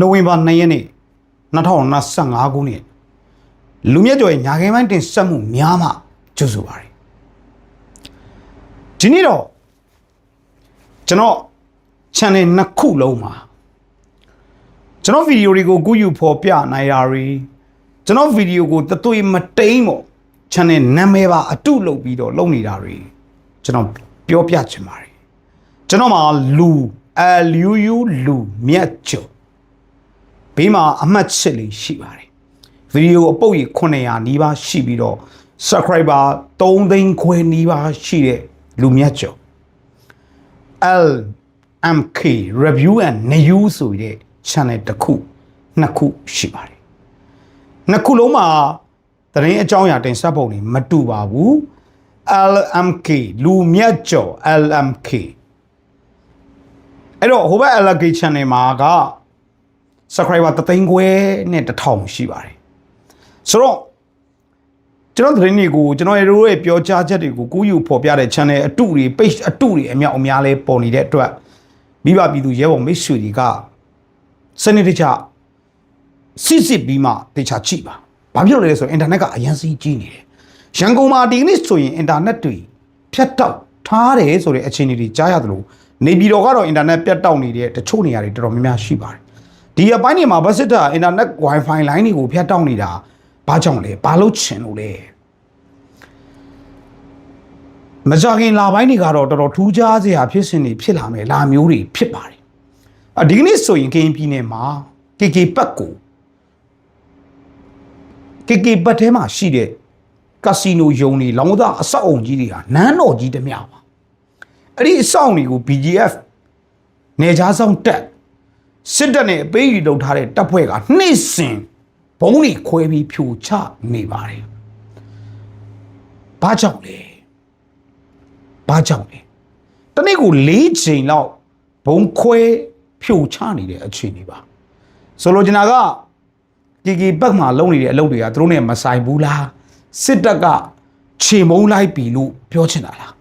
နိုဝင်ဘာ2ရက်နေ့2025ခုနှစ်လူမြတ်ကျော်ရဲ့ညာခဲပိုင်းတင်ဆက်မှုများမှကျုပ်ဆိုပါတယ်ဒီနေ့တော့ကျွန်တော် channel နှစ်ခုလုံးမှာကျွန်တော်ဗီဒီယိုတွေကိုကူးယူဖော်ပြနိုင်တာတွေကျွန်တော်ဗီဒီယိုကိုတသွေးမတိန်ပေါ့ channel နာမည်ပါအတုလုပ်ပြီးတော့လုပ်နေတာတွေကျွန်တော်ပြောပြချင်ပါတယ်ကျွန်တော်မှာလူအလူယူလူမြတ်ကျော် ဘေးမှာအမှတ်ချက်လေးရှိပါတယ်ဗီဒီယိုအပုတ်ကြီး900နီးပါးရှိပြီးတော့ subscriber 3သိန်းခွဲနီးပါးရှိတဲ့လူမြတ်ကျော် LMK review and news ဆိုတဲ့ channel တစ်ခုနှစ်ခုရှိပါတယ်နှစ်ခုလုံးမှာသတင်းအကြောင်းအရာတင်ဆက်ပုံတွေမတူပါဘူး LMK လူမြတ်ကျော် LMK အဲ့တော့ဟိုဘက် LMK channel မှာက subscriber တသိန်းခွဲနဲ့တစ်ထောင်ရှိပါတယ်ဆိုတော့ကျွန်တော်သတင်းတွေကိုကျွန်တော်တို့ရဲ့ပြောကြားချက်တွေကိုကူးယူဖော်ပြတဲ့ channel အတုတွေ page အတုတွေအမြောက်အများလဲပေါ်နေတဲ့အတွက်မိဘပြည်သူရဲဘော်မိတ်ဆွေတွေကစနစ်တကျစစ်စစ်ပြီးမှတေချာကြည့်ပါဘာဖြစ်လို့လဲဆိုရင် internet ကအရန်စီးကြီးနေတယ်ရန်ကုန်မှာဒီကနေ့ဆိုရင် internet တွေဖြတ်တောက်ထားတယ်ဆိုတဲ့အခြေအနေတွေကြားရသလိုနေပြည်တော်ကတော့ internet ပြတ်တောက်နေတဲ့တချို့နေရာတွေတော်တော်များများရှိပါတယ် ဒီအပိုင်းတွေမှာဘတ်စစ်တာ internet wifi line တွေကိုဖြတ်တောက်နေတာဘာကြောင့်လဲဘာလို့ချင်လို့လဲမကြခင်လာပိုင်းတွေကတော့တော်တော်ထူးခြားစရာဖြစ်စဉ်တွေဖြစ်လာမယ်လာမျိုးတွေဖြစ်ပါတယ်အဒီကနေ့ဆိုရင်ကရင်ပြည်နယ်မှာ KK ပတ်ကို KK ပတ်ထဲမှာရှိတဲ့ကစီနိုယုံတွေလောင်းသားအဆောက်အုံကြီးတွေကနန်းတော်ကြီးတစ်မြောက်ပါအဲ့ဒီအဆောက်အုံတွေကို BGF နေကြားဆောင်တက် စစ်တပ်နဲ့အပေးယူလုပ်ထားတဲ့တပ်ဖွဲ့ကနှိမ့်စင်ဘုံတွေခွဲပြီးဖြိုချနေပါတယ်ဘာကြောင့်လဲဘာကြောင့်လဲတနေ့ကို၄ချိန်လောက်ဘုံခွဲဖြိုချနေတဲ့အခြေအနေပါဆိုလိုချင်တာကကီကီဘက်မှာလုံနေတဲ့အလုပ်တွေကသူတို့နဲ့မဆိုင်ဘူးလားစစ်တပ်ကခြေမုံလိုက်ပြီလို့ပြောချင်တာလား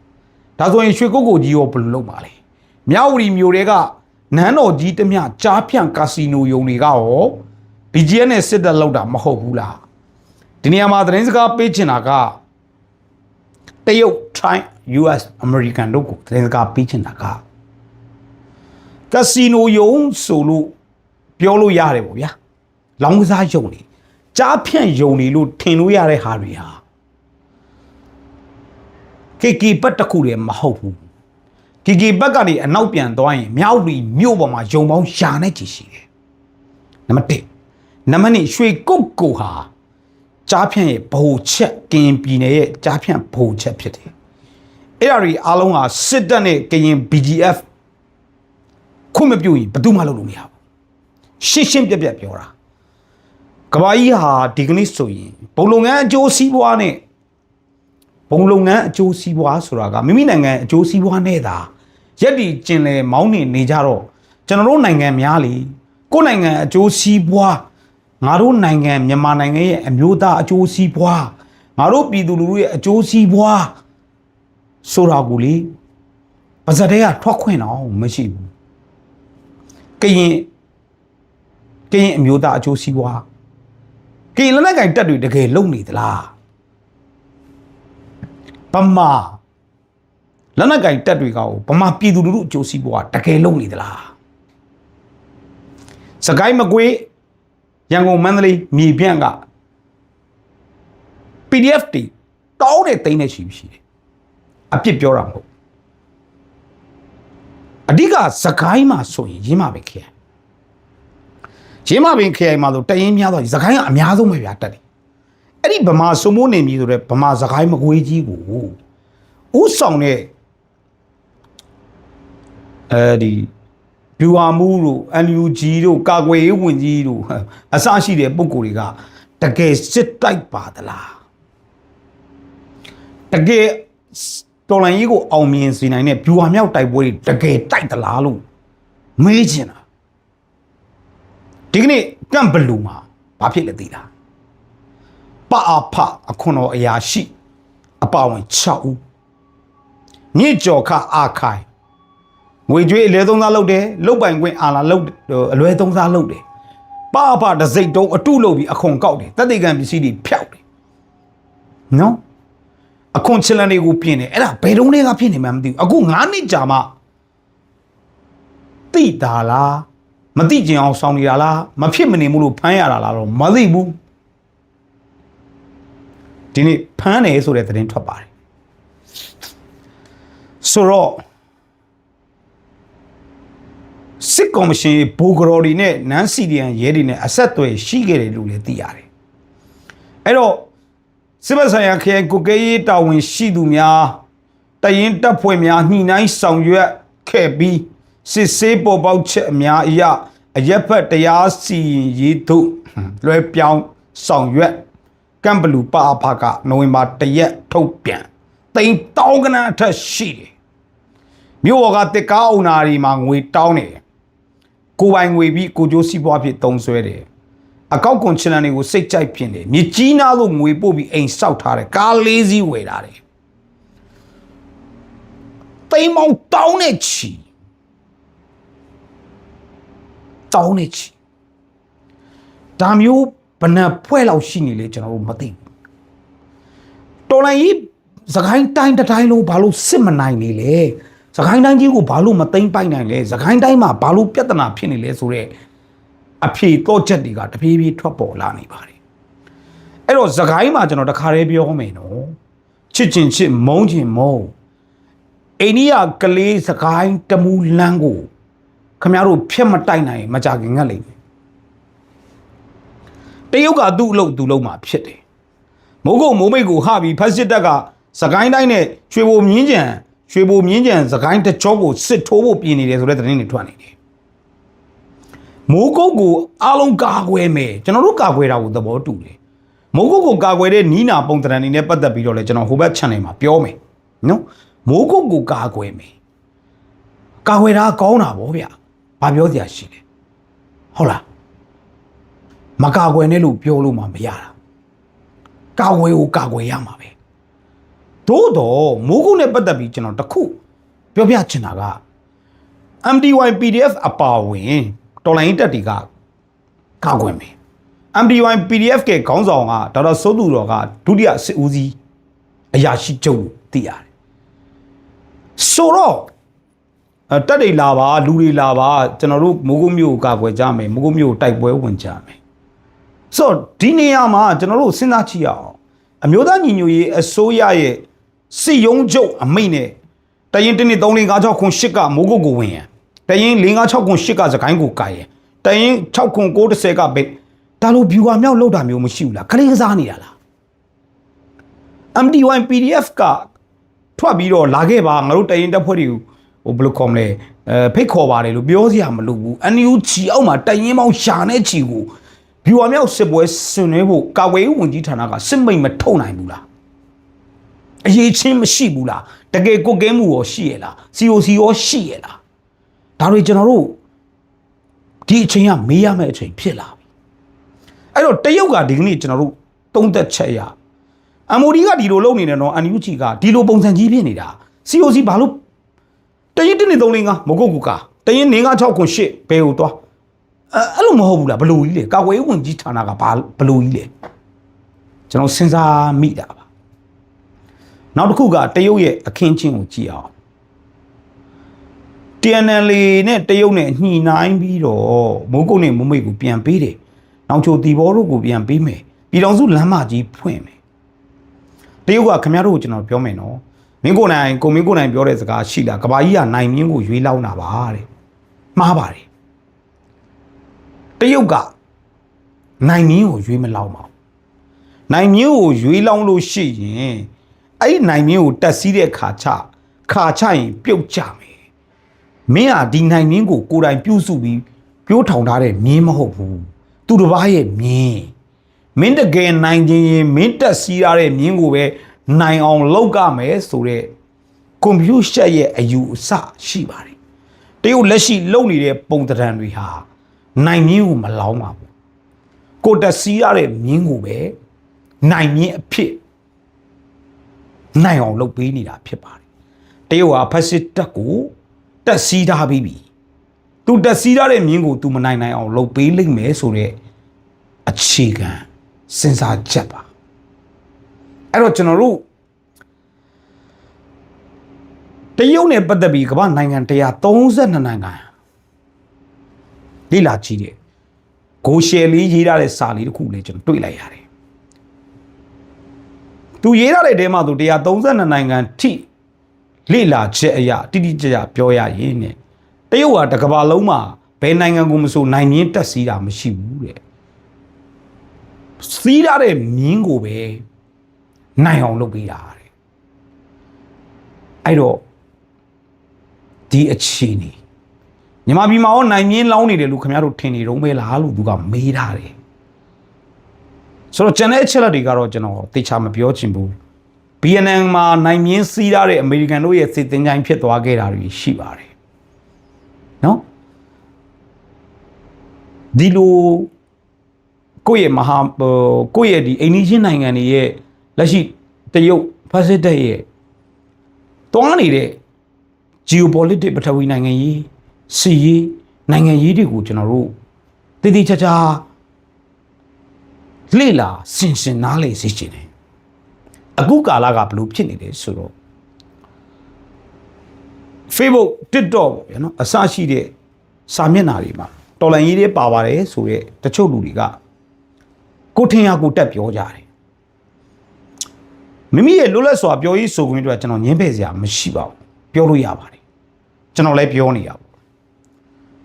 ဒါဆိုရင်ရွှေကုတ်ကိုကြီးရောဘယ်လိုလုပ်ပါလဲမြဝတီမျိုးတွေက နန်းတော်ကြီးတမျှကြားဖြန့်ကာစီနိုယုံတွေကရော BGN နဲ့စစ်တပ်လောက်တာမဟုတ်ဘူးလားဒီနေရာမှာသတင်းစကားပေးချင်တာကတရုတ် China US American တို့ကိုသတင်းစကားပေးချင်တာကကစီနိုယုံဆိုလို့ပြောလို့ရတယ်ပေါ့ဗျာလောင်းကစားယုံနေကြားဖြန့်ယုံနေလို့ထင်လို့ရတဲ့ဟာတွေဟာ KK ဘတ်တစ်ခုတည်းမဟုတ်ဘူး KK ဘတ်ကနေအနောက်ပြန်သွားရင်မြောက်ပြီးမြို့ပေါ်မှာယုံပေါင်းရှာနေကြရှိတယ်နံပါတ်1နံပါတ်2ရွှေကုတ်ကိုဟာကြားဖြန့်ရဲ့ဗဟိုချက်ကရင်ပြည်နယ်ရဲ့ကြားဖြန့်ဗဟိုချက်ဖြစ်တယ်။အဲ့ဒါတွေအားလုံးဟာစစ်တပ်နဲ့ကရင် BGF ခွင့်မပြုရင်ဘယ်သူမှလုပ်လို့မရဘူး။ရှင်းရှင်းပြပြပြောတာ။ကဘာကြီးဟာဒီကနေ့ဆိုရင်ဘုံလုပ်ငန်းအကျိုးစီးပွားနဲ့ ဘုံလုပ်ငန်းအကျိုးစီးပွားဆိုတာကမိမိနိုင်ငံအကျိုးစီးပွားနဲ့သာရက်ဒီကျင်လေမောင်းနေနေကြတော့ကျွန်တော်တို့နိုင်ငံများလေကိုယ်နိုင်ငံအကျိုးစီးပွားငါတို့နိုင်ငံမြန်မာနိုင်ငံရဲ့အမျိုးသားအကျိုးစီးပွားငါတို့ပြည်သူလူထုရဲ့အကျိုးစီးပွားဆိုတာကိုလေပါဇက်တွေကထွက်ခွင့်တော့မရှိဘူးကရင်ကရင်အမျိုးသားအကျိုးစီးပွားကရင်လက်နက်ကင်တက်တွေတကယ်လုံနေသလား ဗမာလက်နက်ကင်တက်တွေကဗမာပြည်သူလူထုအကျိုးစီးပွားတကယ်လုံနေသလားစကိုင်းမကွေးရန်ကုန်မန္တလေးမြေပြန့်က PDF တွေတောင်းတဲ့တိန်းနဲ့ရှိရှိတယ်အပြစ်ပြောတာမဟုတ်အဓိကစကိုင်းမှာဆိုရင်ရင်းမပဲခရိုင်ရင်းမပင်ခရိုင်မှာဆိုတရင်များတော့စကိုင်းကအများဆုံးပဲဗျာတက်တယ် အဲ့ဒီဗမာစုံမိုးနေပြီဆိုတော့ဗမာစကိုင်းမကွေးကြီးကိုဥဆောင်တဲ့အဲဒီဗျူဟာမူးတို့ NUG တို့ကာကွယ်ရေးဝန်ကြီးတို့အစရှိတဲ့ပုံကိုယ်တွေကတကယ်စစ်တိုက်ပါသလားတကယ်တော်လန်ကြီးကိုအောင်မြင်စေနိုင်တဲ့ဗျူဟာမြောက်တိုက်ပွဲတွေတကယ်တိုက်သလားလို့မေးချင်တာဒီကနေ့ကန့်ဘလူမှာဘာဖြစ်လဲသိလား ပအဖအခွန်တော်အရာရှိအပဝင်6ဦးညစ်ကြော်ခအာခိုင်ငွေကြွေးအလဲသုံးစားလုပ်တယ်လုတ်ပိုင်ခွင့်အာလာလုတ်အလွဲသုံးစားလုပ်တယ်ပါပါတစိတ်တုံးအတုလုပ်ပြီးအခွန်ကောက်တယ်တက်တေကံပစ္စည်းတွေဖျောက်တယ်နော်အခွန်ချလန်တွေကိုပြင်တယ်အဲ့ဒါဘယ်တုံးတွေကဖြစ်နေမှန်းမသိဘူးအခု9နှစ်ကြာမှသိတာလားမသိကျင်အောင်ဆောင်နေတာလားမဖြစ်မနေမှုလို့ဖမ်းရတာလားတော့မသိဘူး ဒီနေ့ဖမ်းတယ်ဆိုတဲ့သတင်းထွက်ပါတယ်ဆိုတော့စစ်ကော်မရှင်ဘိုဂရော်ဒီနဲ့နန်းစီဒီယန်ရဲတွေနဲ့အဆက်အသွယ်ရှိခဲ့တယ်လို့လည်းသိရတယ်အဲ့တော့စစ်ဘက်ဆိုင်ရာခရိုင်ကိုကဲရေးတာဝန်ရှိသူများတရင်တပ်ဖွဲ့များညှိနှိုင်းဆောင်ရွက်ခဲ့ပြီးစစ်ဆေးပေါ်ပေါက်ချက်အများအရာအရက်ဖက်တရားစီရင်ရေးသို့လွှဲပြောင်းဆောင်ရွက် ကမ်ဘလူပါအဖကနိုဝင်ဘာ၁ရက်ထုတ်ပြန်တိမ်တောင်းကနအထက်ရှိတယ်မြို့ပေါ်ကတစ်ကားအုံနာတွေမှာငွေတောင်းနေတယ်ကိုယ်ပိုင်ငွေပြီးကိုကျိုးစီးပွားဖြစ်တုံးဆွဲတယ်အကောက်ကွန်ချန်နယ်တွေကိုစိတ်ကြိုက်ဖြစ်တယ်မြစ်ကြီးနားလို့ငွေပို့ပြီးအိမ်ဆောက်ထားတယ်ကားလေးစီးဝယ်ထားတယ်တိမ်မောင်တောင်းနေချီတောင်းနေချီဒါမျိုး ဘယ်နှဖွဲ့လောက်ရှိနေလဲကျွန်တော်တို့မသိဘူးတော်လိုင်းကြီးစကိုင်းတိုင်းတစ်တိုင်းလုံးဘာလို့စစ်မနိုင်နေလဲစကိုင်းတိုင်းကြီးကိုဘာလို့မသိမ့်ပိုက်နိုင်လဲစကိုင်းတိုင်းမှာဘာလို့ပြဿနာဖြစ်နေလဲဆိုတော့အဖြေတော့ချက်တွေကတပြေးပြေးထွက်ပေါ်လာနေပါတယ်အဲ့တော့စကိုင်းမှာကျွန်တော်တခါတည်းပြောမယ်နော်ချစ်ချင်ချစ်မုန်းချင်မုန်းအိန္ဒိယကလေးစကိုင်းတမူလန်းကိုခမရတို့ဖျက်မတိုက်နိုင်မကြခင်ငတ်လိမ့်မယ် တရုတ်ကသူ့အလုပ်သူ့လုပ်မှာဖြစ်တယ်မိုးကုတ်မိုးမိတ်ကိုဟပြီးဖက်စစ်တပ်ကစကိုင်းတိုင်းနဲ့ရွှေဘိုမြင်းကြံရွှေဘိုမြင်းကြံစကိုင်းတကြောကိုစစ်ထိုးဖို့ပြင်နေတယ်ဆိုတဲ့သတင်းတွေထွက်နေတယ်မိုးကုတ်ကိုအားလုံးကာကွယ်မယ်ကျွန်တော်တို့ကာကွယ်တာကိုသဘောတူတယ်မိုးကုတ်ကိုကာကွယ်တဲ့နီးနာပုံတရံနေနဲ့ပတ်သက်ပြီးတော့လဲကျွန်တော်ဟိုဘက် channel မှာပြောမယ်နော်မိုးကုတ်ကိုကာကွယ်မယ်ကာကွယ်တာကောင်းတာဗောဗျဘာပြောစရာရှိလဲဟုတ်လား မကာကွယ်နဲ့လို့ပြောလို့မှမရတာကာကွယ်ကိုကာကွယ်ရမှာပဲသို့တော့မိုးကုတ်နဲ့ပတ်သက်ပြီးကျွန်တော်တခုပြောပြချင်တာက MDY PDF အပါဝင်တော်လိုင်းတက်တီကကာကွယ်မယ် MDY PDF ကခေါင်းဆောင်ကဒေါက်တာစိုးသူတော်ကဒုတိယစစ်ဦးစီးအရာရှိချုပ်လို့သိရတယ်ဆိုတော့အဲတက်တွေလာပါလူတွေလာပါကျွန်တော်တို့မိုးကုတ်မြို့ကိုကာကွယ်ကြမယ်မိုးကုတ်မြို့ကိုတိုက်ပွဲဝင်ကြမယ် ဆိုတော့ဒီနေရာမှာကျွန်တော်တို့စဉ်းစားကြည့်ရအောင်အမျိုးသားညီညွတ်ရေးအစိုးရရဲ့စစ်ရုံးချုပ်အမိန့်နဲ့တရင်1 2 3 4 5 6ခွန်8ကမိုးကုတ်ကိုဝင်ရန်တရင်4 5 6ခွန်8ကစကိုင်းကိုကာရန်တရင်6ခွန်9 10ကပဲဒါလို viewer မြောက်လောက်တာမျိုးမရှိဘူးလားခလေးကစားနေတာလား MD1 PDF ကထွက်ပြီးတော့လာခဲ့ပါငါတို့တရင်တက်ဖွဲ့တွေကိုဟိုဘယ်လိုခေါ်မလဲအဲဖိတ်ခေါ်ပါတယ်လို့ပြောစရာမလိုဘူး NU ချီအောက်မှာတရင်ပေါင်းရှာနေချီကို viewer မြောက်စစ်ပွဲဆင်နွှဲဖို့ကာဝေးဝန်ကြီးဌာနကစစ်မိတ်မထုတ်နိုင်ဘူးလားအရေးချင်းမရှိဘူးလားတကယ်ကိုကဲမှုရောရှိရလား COC ရောရှိရလားဒါတွေကျွန်တော်တို့ဒီအချိန်ကမေးရမယ့်အချိန်ဖြစ်လာပြီအဲ့တော့တရုတ်ကဒီကနေ့ကျွန်တော်တို့သုံးသက်ချက်ရ MOD ကဒီလိုလုပ်နေတယ်နော် NUG ကဒီလိုပုံစံကြီးဖြစ်နေတာ COC ဘာလို့တရင်1 2 3 4 5မကုတ်ကူကတရင်9 6 6 8ဘယ်ကိုသွား အဲအဲ့လိုမဟုတ်ဘူးလားဘလို့ကြီးလေကာကွယ်ရေးဝန်ကြီးဌာနကဘာဘလို့ကြီးလေကျွန်တော်စဉ်းစားမိတာပါနောက်တစ်ခုကတရုတ်ရဲ့အခင်းချင်းကိုကြည့်အောင် TNL နဲ့တရုတ်နဲ့ညှိနှိုင်းပြီးတော့မိုးကုတ်နဲ့မမိတ်ကိုပြန်ပေးတယ်။နောက်ချိုတီဘောတို့ကိုပြန်ပေးမယ်။ပြည်တော်စုလမ်းမကြီးဖွင့်မယ်။တရုတ်ကခင်ဗျားတို့ကိုကျွန်တော်ပြောမယ်နော်။မင်းကိုယ်နိုင်ကိုမင်းကိုယ်နိုင်ပြောတဲ့စကားရှိလား။ကဘာကြီးကနိုင်မြင့်ကိုရွေးလောက်တာပါတဲ့။မှားပါတယ်။ တရုတ်ကနိုင်မြင့်ကိုရွေးမလောက်ပါဘူး။နိုင်မြင့်ကိုရွေးလောင်းလို့ရှိရင်အဲ့ဒီနိုင်မြင့်ကိုတက်စီးတဲ့ခါချခါချရင်ပြုတ်ကြမယ်မင်းဟာဒီနိုင်မြင့်ကိုကိုယ်တိုင်ပြုစုပြီးပြိုးထောင်ထားတဲ့မြင်းမဟုတ်ဘူးသူတစ်ပါးရဲ့မြင်းမင်းတကယ်နိုင်ခြင်းရင်မင်းတက်စီးရတဲ့မြင်းကိုပဲနိုင်အောင်လောက်ကမယ်ဆိုတော့ကွန်ပျူတာရဲ့အယူအဆရှိပါတယ်တရုတ်လက်ရှိလုပ်နေတဲ့ပုံသဏ္ဍာန်တွေဟာ နိုင်မြင်းကိုမလောင်းပါဘူးကိုတက်စီးရတဲ့မြင်းကိုပဲနိုင်မြင်းအဖြစ်နိုင်အောင်လုပ်ပေးနေတာဖြစ်ပါတယ်တရုတ်ဟာဖက်စစ်တပ်ကိုတက်စီးထားပြီးပြီသူတက်စီးထားတဲ့မြင်းကို तू မနိုင်နိုင်အောင်လုပ်ပေးလိမ့်မယ်ဆိုတော့အခြေခံစဉ်းစားချက်ပါအဲ့တော့ကျွန်တော်တို့တရုတ်နဲ့ပတ်သက်ပြီးကမ္ဘာနိုင်ငံ132နိုင်ငံ လိလာကြည့်တယ်ဂိုရှယ်လေးရေးထားတဲ့စာလေးတစ်ခုလည်းကျွန်တော်တွေ့လိုက်ရတယ်သူရေးထားတဲ့တဲမှာသူ132နိုင်ငံထိလိလာချက်အရာတိတိကျကျပြောရရင်ねတရုတ်ကတစ်ကမ္ဘာလုံးမှာဘယ်နိုင်ငံကိုမဆိုနိုင်မြင့်တက်စီးတာမရှိဘူးတဲ့စီးရတဲ့မြင်းကိုပဲနိုင်အောင်လုပ်ပေးတာတဲ့အဲ့တော့ဒီအခြေအနေ ညီမပြည်မှာရောနိုင်မြင့်လောင်းနေတယ်လို့ခင်ဗျားတို့ထင်နေတော့ပဲလားလို့သူကမေးထားတယ်ဆိုတော့ကျန်တဲ့အချက်လက်တွေကတော့ကျွန်တော်သေချာမပြောချင်ဘူး BNN မှာနိုင်မြင့်စီးရတဲ့အမေရိကန်တို့ရဲ့စစ်တင်ချိုင်းဖြစ်သွားခဲ့တာတွေရှိပါတယ်နော်ဒီလိုကိုယ့်ရဲ့မဟာဟိုကိုယ့်ရဲ့ဒီအိန္ဒိယနိုင်ငံတွေရဲ့လက်ရှိတရုတ်ဖက်စစ်တပ်ရဲ့တွားနေတဲ့ geopolitics ပထဝီနိုင်ငံရေး စီရေးနိုင်ငံရေးတွေကိုကျွန်တော်တို့တည်တည်ချာချာလေ့လာဆင်ခြင်နားလေသိချင်တယ်အခုကာလကဘလို့ဖြစ်နေတယ်ဆိုတော့ Facebook TikTok ပေါ့ဗျာနော်အစရှိတဲ့စာမျက်နှာတွေမှာတော်လန်ရေးတွေပါပါတယ်ဆိုတဲ့တချို့လူတွေကကိုထင်ရကိုတက်ပြောကြတယ်မိမိရဲ့လွတ်လပ်စွာပြောရေးဆိုခွင့်အတွက်ကျွန်တော်ညင်းပယ်စရာမရှိပါဘူးပြောလို့ရပါတယ်ကျွန်တော်လည်းပြောနေရပါဘူး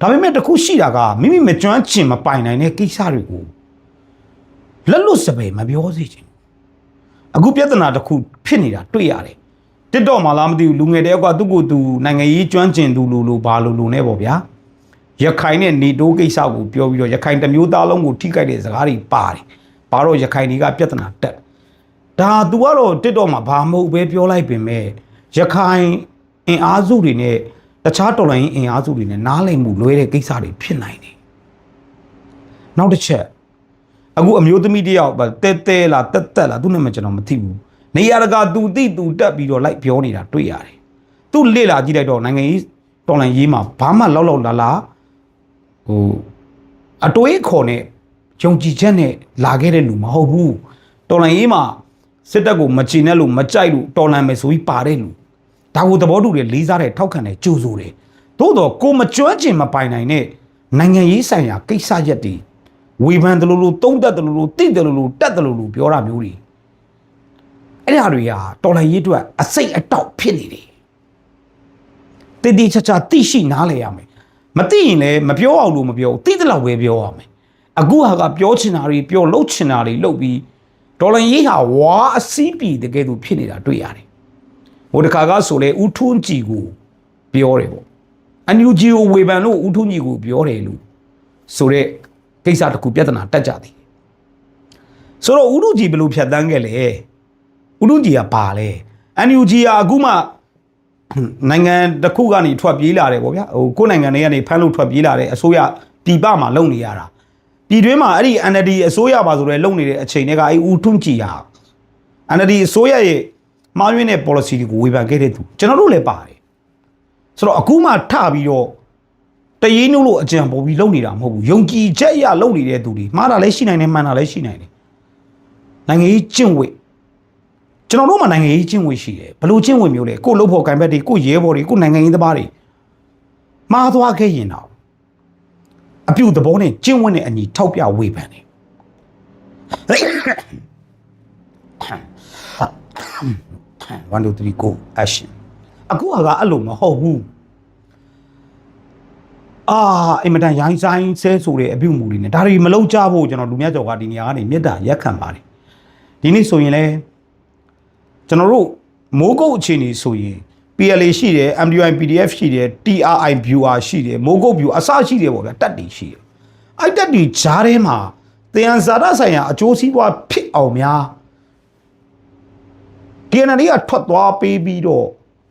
ဒါပေမဲ့တခုရှိတာကမိမိမကျွမ်းကျင်မပိုင်နိုင်တဲ့ကိစ္စတွေကိုလက်လွတ်စပယ်မပြောစေချင်ဘူးအခုပြဿနာတစ်ခုဖြစ်နေတာတွေ့ရတယ်တစ်တော့မှလားမသိဘူးလူငယ်တယောက်ကသူ့ကိုယ်သူနိုင်ငံရေးကျွမ်းကျင်သူလူလိုဘာလိုလိုနဲ့ပေါ့ဗျာရခိုင်နဲ့နေတိုးကိစ္စကိုပြောပြီးတော့ရခိုင်တစ်မျိုးသားလုံးကိုထိခိုက်တဲ့စကားတွေပါတယ်ဘာတော့ရခိုင်တွေကပြဿနာတက်ဒါ तू ကတော့တစ်တော့မှဘာမဟုတ်ပဲပြောလိုက်ပင်မဲ့ရခိုင်အင်အားစုတွေနဲ့ တခြားတော်လိုင်းအင်အားစုတွေနဲ့နားလည်မှုလွဲတဲ့ကိစ္စတွေဖြစ်နိုင်တယ်နောက်တစ်ချက်အခုအမျိုးသမီးတယောက်တဲတဲလားတက်တက်လားသူနဲ့မှကျွန်တော်မသိဘူးနေရာတကာသူတိသူတက်ပြီးတော့လိုက်ပြောနေတာတွေ့ရတယ်သူလေ့လာကြည့်လိုက်တော့နိုင်ငံရေးတော်လိုင်းရေးမှာဘာမှလောက်လောက်လာလာဟိုအတွေးခေါ်နဲ့ဂျုံကြည်ချက်နဲ့လာခဲ့တဲ့လူမဟုတ်ဘူးတော်လိုင်းရေးမှာစစ်တပ်ကိုမချင်တဲ့လူမကြိုက်လို့တော်လန်မယ်ဆိုပြီးပါတဲ့လူ ဒါကိုသဘောတူတယ်လေးစားတယ်ထောက်ခံတယ်ကြိုးဆိုတယ်သို့တော့ကိုမကျွမ်းကျင်မပိုင်နိုင်တဲ့နိုင်ငံရေးဆိုင်ရာကိစ္စရက်တွေဝေဖန်တယ်လို့လို့တုံးတက်တယ်လို့လို့တိတယ်လို့လို့တက်တယ်လို့လို့ပြောတာမျိုးတွေအဲ့ဒါတွေဟာတော်လိုင်းရေးအတွက်အစိတ်အတောက်ဖြစ်နေတယ်တည်တည်ချာချာသိရှိနားလည်ရမယ်မသိရင်လည်းမပြောအောင်လို့မပြောဘူးသိတဲ့လောက်ပဲပြောရမယ်အခုဟာကပြောချင်တာတွေပြောလှုပ်ချင်တာတွေလှုပ်ပြီးဒေါ်လာရေးဟာဝါအစီးပြီတကယ်သူဖြစ်နေတာတွေ့ရတယ် ဟိုတခါကဆိုလေဦးထွန်းကြည်ကိုပြောတယ်ပေါ့အန်ယူဂျီကိုဝေဖန်လို့ဦးထွန်းကြည်ကိုပြောတယ်လို့ဆိုတဲ့ကိစ္စတစ်ခုပြဿနာတက်ကြသည်ဆိုတော့ဦးထွန်းကြည်ဘယ်လိုဖြတ်တန်းခဲ့လဲဦးထွန်းကြည်ကပါလဲအန်ယူဂျီကအခုမှနိုင်ငံတစ်ခုကနေထွက်ပြေးလာတယ်ပေါ့ဗျာဟိုကိုယ်နိုင်ငံတွေကနေဖမ်းလို့ထွက်ပြေးလာတယ်အစိုးရပြည်ပမှာလုံနေရတာပြည်တွင်းမှာအဲ့ဒီ NLD အစိုးရပါဆိုရဲလုံနေတဲ့အချိန်တွေကအဲ့ဦးထွန်းကြည်ဟာ NLD အစိုးရရဲ့ မှားယွင်းတဲ့ policy တွေကိုဝေဖန်ခဲ့တဲ့သူကျွန်တော်တို့လည်းပါတယ်ဆိုတော့အခုမှထပြီးတော့တရင်းနှုတ်လို့အကြံပေါ်ပြီးလုံနေတာမဟုတ်ဘူးယုံကြည်ချက်အရလုံနေတဲ့သူတွေမှားတာလည်းရှိနိုင်တယ်မှန်တာလည်းရှိနိုင်တယ်နိုင်ငံရေးကျင့်ဝတ်ကျွန်တော်တို့မှာနိုင်ငံရေးကျင့်ဝတ်ရှိတယ်ဘလို့ကျင့်ဝတ်မျိုးလဲကို့လုပ်ဖို့ကံဘက်တွေကို့ရဲဘော်တွေကို့နိုင်ငံရေးသမားတွေမှားသွားခဲ့ရင်တော့အပြုသဘောနဲ့ကျင့်ဝတ်နဲ့အညီထောက်ပြဝေဖန်တယ် 1 2 3 go action အခုကအဲ့လိုမဟုတ်ဘူးအာအင်မတန်ရိုင်းဆိုင်ဆဲဆိုတဲ့အပြုမူတွေနဲ့ဒါတွေမလုံးကြဖို့ကျွန်တော်လူများကြော်ကဒီနေရာကနေမေတ္တာရက်ခံပါတယ်ဒီနေ့ဆိုရင်လဲကျွန်တော်တို့မိုးကုတ်အခြေအနေဆိုရင် PLA ရှိတယ် MDI PDF ရှိတယ် TRI viewer ရှိတယ်မိုးကုတ် view အစရှိတယ်ပေါ့ဗျာတက်တီရှိတယ်အဲ့တက်တီဂျားထဲမှာတရားဇာတာဆိုင်ရာအကျိုးစီးပွားဖြစ်အောင်များ DNA ကထွက်သွားပေးပြီးတော့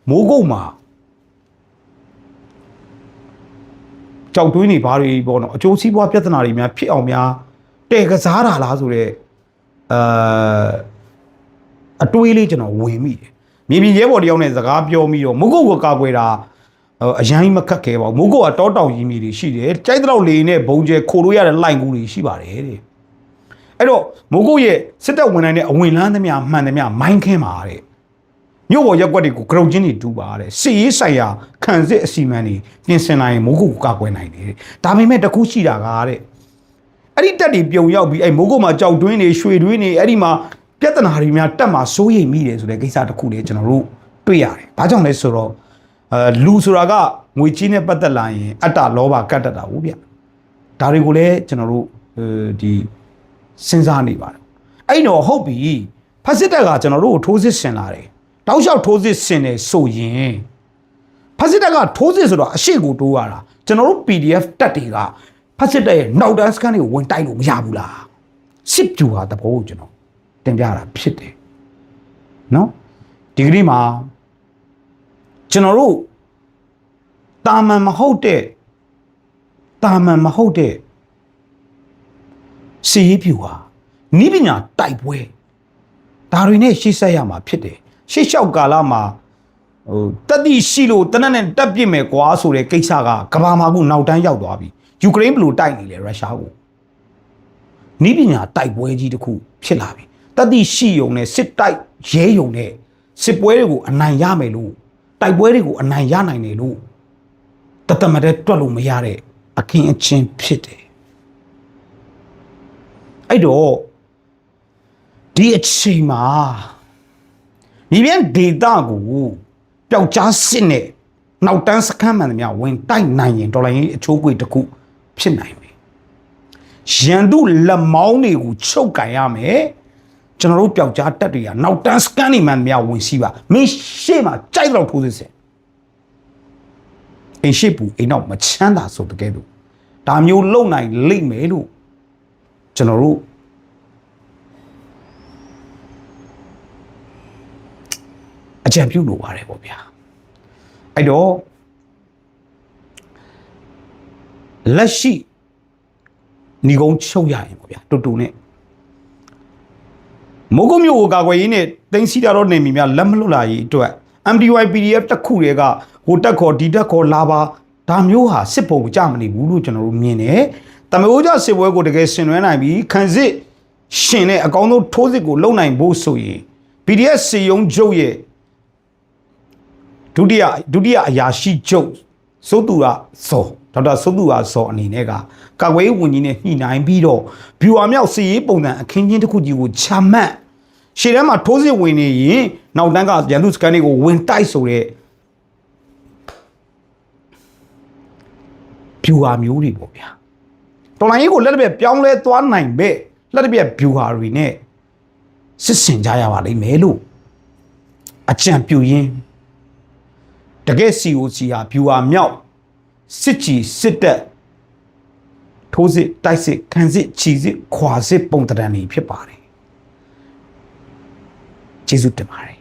မိုးကုတ်မှာကြောက်တွင်းနေဘာတွေပေါ့နော်အကျိုးစီးပွားပြဿနာတွေများဖြစ်အောင်များတဲ့ကစားတာလားဆိုတော့အဲအတွေးလေးကျွန်တော်ဝင်မိတယ်မြေပြင်ရဲဘော်တယောက်နဲ့စကားပြောပြီးတော့မိုးကုတ်ကိုကာကွယ်တာအရန်ကြီးမခက်ခဲပါဘူးမိုးကုတ်ကတောတောင်ကြီးမြေတွေရှိတယ်ကြိုက်တဲ့လောက်လေနဲ့ဘုံကျဲခိုလို့ရတဲ့လိုင်ကူတွေရှိပါတယ်တဲ့ အဲ့တော့မိုးကုတ်ရဲ့စစ်တပ်ဝင်နိုင်တဲ့အဝင်လန်းသမျှမှန်သမျှမိုင်းခင်းပါတဲ့မြို့ပေါ်ရက်ကွက်တွေကိုကရုတ်ချင်းတွေတူပါတဲ့စစ်ရေးဆိုင်ရာခံစစ်အစီအမံတွေပြင်ဆင်နိုင်ရင်မိုးကုတ်ကိုကာကွယ်နိုင်တယ်ဒါပေမဲ့တခုရှိတာကတဲ့အဲ့ဒီတက်တွေပြုံရောက်ပြီးအဲ့မိုးကုတ်မှာကြောက်တွင်းတွေရွှေတွင်းတွေအဲ့ဒီမှာပြဿနာတွေများတက်မှာစိုးရိမ်မိတယ်ဆိုတဲ့ကိစ္စတစ်ခုလေးကျွန်တော်တို့တွေ့ရတယ်ဘာကြောင့်လဲဆိုတော့အဲလူဆိုတာကငွေကြီးနဲ့ပတ်သက်လာရင်အတ္တလောဘကတ်တတ်တာဟုတ်ဗျဒါတွေကိုလည်းကျွန်တော်တို့အဲဒီ စဉ်းစားနေပါတယ်အဲ့တော့ဟုတ်ပြီဖက်စစ်တပ်ကကျွန်တော်တို့ကိုထိုးစစ်ဆင်လာတယ်တောက်လျှောက်ထိုးစစ်ဆင်တယ်ဆိုရင်ဖက်စစ်တပ်ကထိုးစစ်ဆိုတော့အရှိကိုတိုးရတာကျွန်တော်တို့ PDF တက်တွေကဖက်စစ်တပ်ရဲ့နောက်တန်းစကန်တွေကိုဝင်တိုက်လို့မရဘူးလားစစ်ပြူဟာတဘောကိုကျွန်တော်တင်ပြတာဖြစ်တယ်နော်ဒီကနေ့မှာကျွန်တော်တို့တာမန်မဟုတ်တဲ့တာမန်မဟုတ်တဲ့ စီရေးပြူဟာနိပညာတိုက်ပွဲဒါတွေနဲ့ရှေ့ဆက်ရမှာဖြစ်တယ်ရှေ့လျှောက်ကာလမှာဟိုတက်တိရှိလို့တနက်နဲ့တက်ပြစ်မယ်ကွာဆိုတဲ့ကိစ္စကကဘာမှာခုနောက်တန်းရောက်သွားပြီယူကရိန်းဘယ်လိုတိုက်နေလဲရုရှားကိုနိပညာတိုက်ပွဲကြီးတစ်ခုဖြစ်လာပြီတက်တိရှိယုံနဲ့စစ်တိုက်ရဲယုံနဲ့စစ်ပွဲတွေကိုအနိုင်ရမယ်လို့တိုက်ပွဲတွေကိုအနိုင်ရနိုင်တယ်လို့တသမတဲ့တွက်လို့မရတဲ့အခင်းအချင်းဖြစ်တယ် အဲ့တော့ဒီအချိန်မှာမြေပြန်ဒေတာကိုပျောက်ကြားစစ်နဲ့နောက်တန်းစခန်းမှန်သမျှဝင်တိုက်နိုင်ရင်ဒေါ်လာရင်းအချိုးကွေတစ်ခုဖြစ်နိုင်မယ်ရန်သူလက်မောင်းတွေကိုချုပ်ကန်ရမယ်ကျွန်တော်တို့ပျောက်ကြားတက်တွေကနောက်တန်းစကန်နေမှန်သမျှဝင်စီးပါမင်းရှေ့မှာကြိုက်တော့ထိုးစစ်စစ်အိမ်ရှိပူအိမ်နောက်မချမ်းသာဆိုတကယ်လို့ဒါမျိုးလုံနိုင်လိမ့်မယ်လို့ ကျွန်တော်တို့အကြံပြုလိုပါတယ်ပေါ့ဗျာအဲ့တော့လက်ရှိညီကုန်းချုပ်ရရင်ပေါ့ဗျာတူတူနဲ့မိုးကုတ်မြို့ကိုကာကွယ်ရေးနဲ့တင်စီတာတော့နေမိများလက်မလွတ်လာရေးအတွက် MDY PDF တစ်ခုတည်းကဟိုတက်ခေါ်ဒီတက်ခေါ်လာပါဒါမျိုးဟာစစ်ပုံကြမနေဘူးလို့ကျွန်တော်တို့မြင်တယ်။ တမအိုးကြစစ်ပွဲကိုတကယ်ဆင်နွှဲနိုင်ပြီးခံစစ်ရှင်တဲ့အကောင်းဆုံးထိုးစစ်ကိုလုံနိုင်ဖို့ဆိုရင် PDF စီယုံချုပ်ရဲ့ဒုတိယဒုတိယအရာရှိချုပ်စိုးသူရစောဒေါက်တာစိုးသူရစောအနေနဲ့ကကာကွယ်ရေးဝန်ကြီးနဲ့ညှိနှိုင်းပြီးတော့ဗျူဟာမြောက်စီရေးပုံစံအခင်းချင်းတစ်ခုကြီးကိုချမှတ်ရှေ့တန်းမှာထိုးစစ်ဝင်နေရင်နောက်တန်းကရန်သူစကန်တွေကိုဝင်တိုက်ဆိုတဲ့ဗျူဟာမျိုးတွေပေါ့ဗျာ တော်လိုင်းကြီးကိုလက်တစ်ပြက်ပြောင်းလဲသွားနိုင်ပဲလက်တစ်ပြက်ဗျူဟာတွေနဲ့စစ်ဆင်ကြရပါလိမ့်မယ်လို့အကြံပြုရင်းတကယ် COC ဟာဗျူဟာမြောက်စစ်ကြီးစစ်တပ်ထိုးစစ်တိုက်စစ်ခံစစ်ချီစစ်ခွာစစ်ပုံတံတန်တွေဖြစ်ပါတယ်ကျေးဇူးတင်ပါတယ်